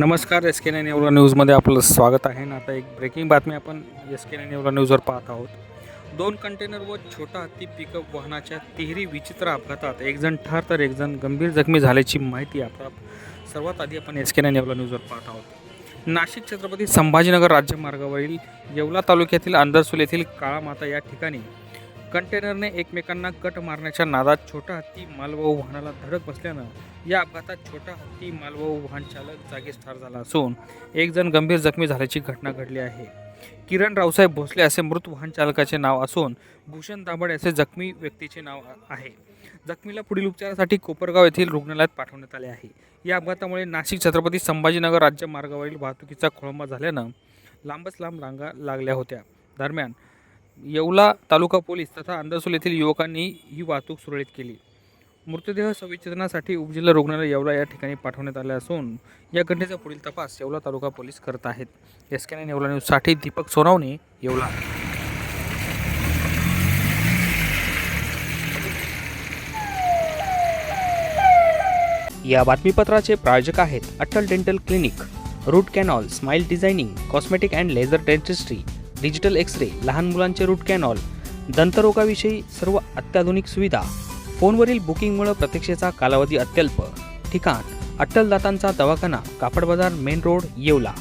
नमस्कार S K nine एवढा न्यूजमध्ये आपलं स्वागत आहे. ना आता एक ब्रेकिंग बातमी आपण एस के नाईन एवढा न्यूजवर पाहत आहोत. दोन कंटेनर व छोटा हत्ती पिकअप वाहनाच्या तिहेरी विचित्र अपघातात एकजण ठार तर एकजण गंभीर जखमी झाल्याची माहिती आता सर्वात आधी आपण एस के नाईन एवढा न्यूजवर पाहत आहोत. नाशिक छत्रपती संभाजीनगर राज्यमार्गावरील येवला तालुक्यातील अंदरसूल येथील काळामाता या ठिकाणी कंटेनरने एकमेकांना कट मारण्याच्या नादात छोटा हत्ती मालवाहू वाहनाला धडक बसल्यानं या अपघातात छोटा हत्ती मालवाहू वाहन चालक जागीच ठार झाला असून एक जण गंभीर जखमी झाल्याची घटना घडली आहे. किरण रावसाहेब भोसले असे मृत वाहन चालकाचे नाव असून भूषण दाभड असे जखमी व्यक्तीचे नाव आहे. जखमीला पुढील उपचारासाठी कोपरगाव येथील रुग्णालयात पाठवण्यात आले आहे. या अपघातामुळे नाशिक छत्रपती संभाजीनगर राज्य मार्गावरील वाहतुकीचा खोळंबा झाल्यानं लांबच लांब रांगा लागल्या होत्या. दरम्यान येवला तालुका पोलीस तथा अंदरसूल येथील युवकांनी ही वाहतूक सुरळीत केली. मृतदेह संविच्छेदनासाठी उपजिल्हा रुग्णालय येवला या ठिकाणी पाठवण्यात आले असून या घटनेचा पुढील तपास येवला तालुका पोलीस करत आहेत. एस के येवला न्यूजसाठी दीपक सोनावणे येवला. या बातमीपत्राचे प्रायोजक आहेत Atal dental clinic root canal smile designing cosmetic and laser dentistry digital X ray लहान मुलांचे रूट कॅनॉल दंतरोगाविषयी सर्व अत्याधुनिक सुविधा फोनवरील बुकिंगमुळे प्रतीक्षेचा कालावधी अत्यल्प. ठिकाण अट्टल दातांचा दवाखाना कापड बाजार मेन रोड येवला.